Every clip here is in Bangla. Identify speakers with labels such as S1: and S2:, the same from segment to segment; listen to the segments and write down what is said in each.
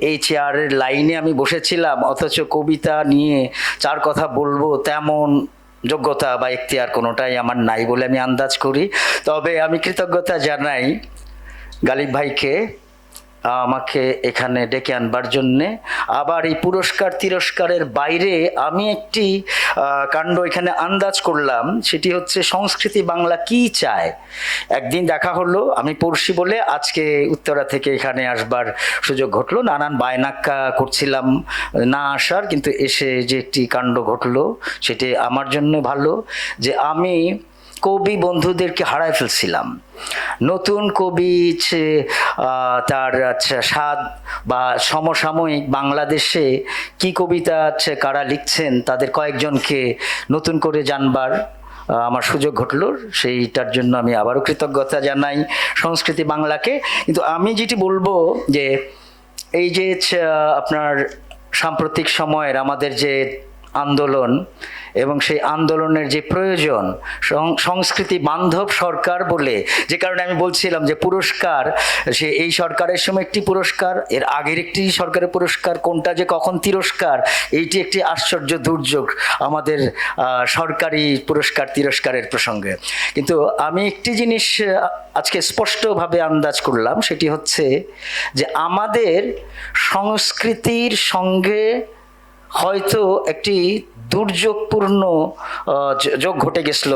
S1: এই চেয়ারের লাইনে আমি বসেছিলাম, অথচ কবিতা নিয়ে চার কথা বলব তেমন যোগ্যতা বা এখতিয়ার কোনোটাই আমার নাই বলে আমি আন্দাজ করি। তবে আমি কৃতজ্ঞতা জানাই গালিব ভাইকে আমাকে এখানে ডেকে আনবার জন্যে। আবার এই পুরস্কার তিরস্কারের বাইরে আমি একটি কাণ্ড এখানে আন্দাজ করলাম। সেটি হচ্ছে সংস্কৃতি বাংলা কি চায়? একদিন দেখা হলো, আমি পড়শি বলে আজকে উত্তরা থেকে এখানে আসবার সুযোগ ঘটলো। নানান বায়নাক্কা করছিলাম না আসার, কিন্তু এসে যে একটি কাণ্ড ঘটলো, সেটি আমার জন্য ভালো। যে আমি কবি বন্ধুদেরকে হারায় ফেলছিলাম। নতুন কবি তার আচ্ছা স্বাদ বা সমসাময়িক বাংলাদেশে কি কবিতা আছে কারা লিখছেন, তাদের কয়েকজনকে নতুন করে জানবার আমার সুযোগ ঘটলো। সেইটার জন্য আমি আবারও কৃতজ্ঞতা জানাই সংস্কৃতি বাংলাকে। কিন্তু আমি যেটি বলব যে, এই যে আপনার সাম্প্রতিক সময়ের আমাদের যে আন্দোলন এবং সেই আন্দোলনের যে প্রয়োজন সংস্কৃতি বান্ধব সরকার বলে যে কারণে আমি বলছিলাম যে পুরস্কার, সে এই সরকারের সময় একটি পুরস্কার, এর আগের একটি সরকারের পুরস্কার, কোনটা যে কখন তিরস্কার, এইটি একটি আশ্চর্য দুর্যোগ আমাদের সরকারি পুরস্কার তিরস্কারের প্রসঙ্গে। কিন্তু আমি একটি জিনিস আজকে স্পষ্টভাবে আন্দাজ করলাম, সেটি হচ্ছে যে আমাদের সংস্কৃতির সঙ্গে হয়তো একটি দুর্যোগপূর্ণ যোগ ঘটে গেছিল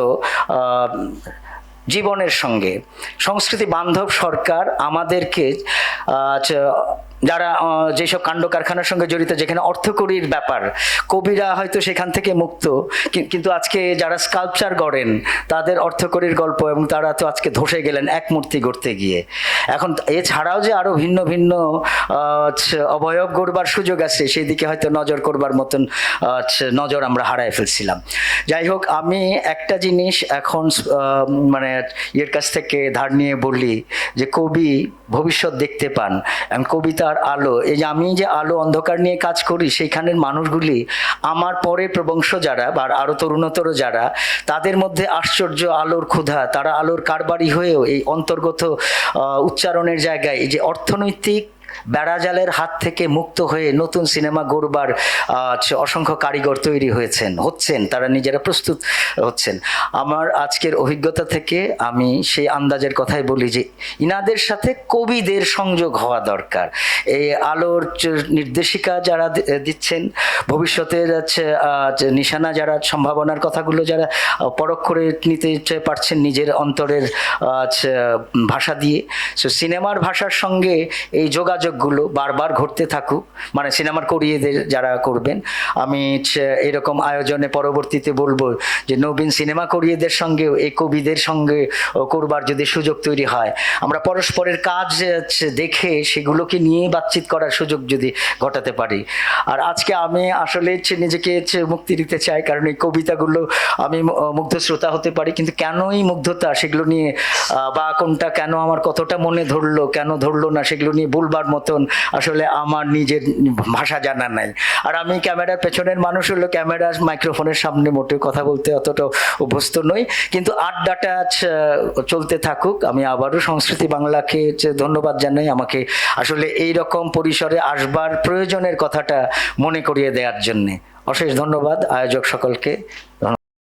S1: জীবনের সঙ্গে। সংস্কৃতি বান্ধব সরকার আমাদেরকে যারা যেসব কাণ্ড কারখানার সঙ্গে জড়িত, যেখানে অর্থকরীর ব্যাপার, কবিরা হয়তো সেখান থেকে মুক্ত কিন্তু আজকে যারা স্কাল্পচার গড়েন, তাদের অর্থকরীর গল্প এবং তারা তো আজকে ধসে গেলেন এক মূর্তি গড়তে গিয়ে। এখন এছাড়াও যে আরও ভিন্ন ভিন্ন অবয়ব গড়বার সুযোগ আছে সেই দিকে হয়তো নজর করবার মতন নজর আমরা হারায় ফেলছিলাম। যাই হোক, আমি একটা জিনিস এখন মানে ইয়ের কাছ থেকে ধার নিয়ে বলি, যে কবি ভবিষ্যৎ দেখতে পান, এবং কবিতার আলো। এই যে আমি যে আলো, অন্ধকার নিয়ে কাজ করি, সেইখানের মানুষগুলি, আমার পরে প্রবংশ যারা বা আরও তরুণতর যারা, তাদের মধ্যে আশ্চর্য আলোর ক্ষুধা। তারা আলোর কারবারি হয়েও এই অন্তর্গত উচ্চারণের জায়গায় এই যে অর্থনৈতিক বেড়াজালের হাত থেকে মুক্ত হয়ে নতুন সিনেমা গড়বার অসংখ্য কারিগর তৈরি হয়েছেন, হচ্ছেন, তারা নিজেরা প্রস্তুত হচ্ছেন। আমার আজকের অভিজ্ঞতা থেকে আমি সেই আন্দাজের কথাই বলি যে, ইনাদের সাথে কবিদের সংযোগ হওয়া দরকার। এই আলোর নির্দেশিকা যারা দিচ্ছেন, ভবিষ্যতের নিশানা যারা, সম্ভাবনার কথাগুলো যারা পরখ করে নিতে পারছেন নিজের অন্তরের ভাষা দিয়ে। সো, সিনেমার ভাষার সঙ্গে এই যোগাযোগগুলো বারবার ঘটতে থাকুক মানে সিনেমার করিয়েদের যারা করবেন, আমি এরকম আয়োজনে পরবর্তীতে বলব যে নবীন সিনেমা করিয়েদের সঙ্গেও, এই কবিদের সঙ্গে করবার যদি সুযোগ তৈরি হয়, আমরা পরস্পরের কাজ দেখে সেগুলোকে নিয়ে বাতচিত করার সুযোগ যদি ঘটাতে পারি। আর আজকে আমি আসলে নিজেকে মুক্তি দিতে চাই, কারণ এই কবিতাগুলো আমি মুগ্ধ শ্রোতা হতে পারি, কিন্তু কেনই মুগ্ধতা সেগুলো নিয়ে বা কোনটা কেন আমার কতটা মনে ধরলো, কেন ধরলো না সেগুলো নিয়ে বলবার মতন আসলে আমার নিজের ভাষা জানা নাই। আর আমি ক্যামেরার পেছনের মানুষ হলো ক্যামেরা মাইক্রোফোনের সামনে মোটেও কথা বলতে অতটা অভ্যস্ত নই। কিন্তু আড্ডাটা চলতে থাকুক। আমি আবারও সংস্কৃতি বাংলাকে ধন্যবাদ জানাই, আমাকে আসলে এই রকম পরিসরে আসবার প্রয়োজনের কথাটা মনে করিয়ে দেওয়ার জন্যে। অশেষ ধন্যবাদ। আয়োজক সকলকে।